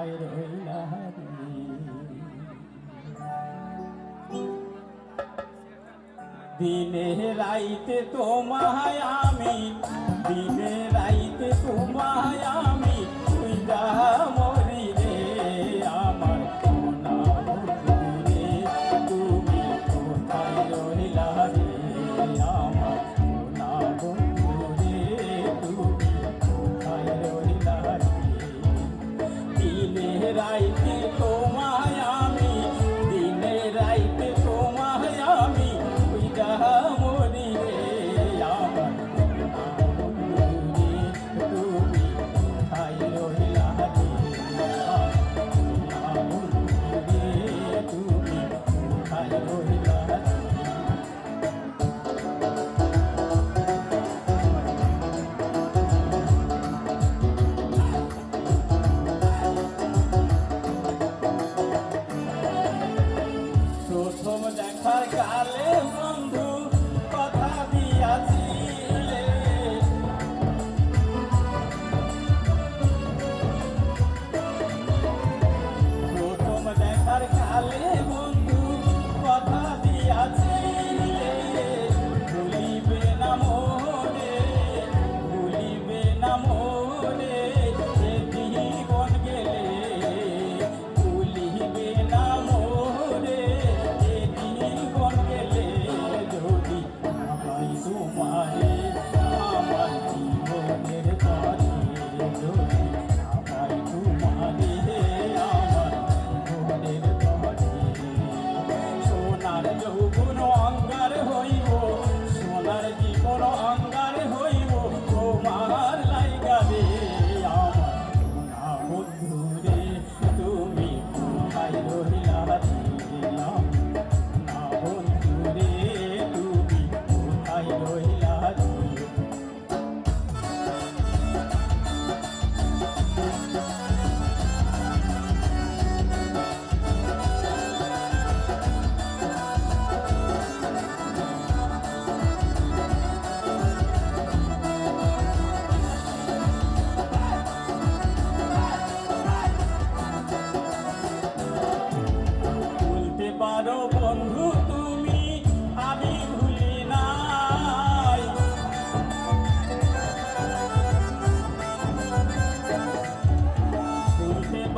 মায়ের হইলা দিনে রাইতে তোমায় আমি Aleluia.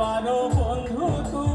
পারো বন্ধু তুমি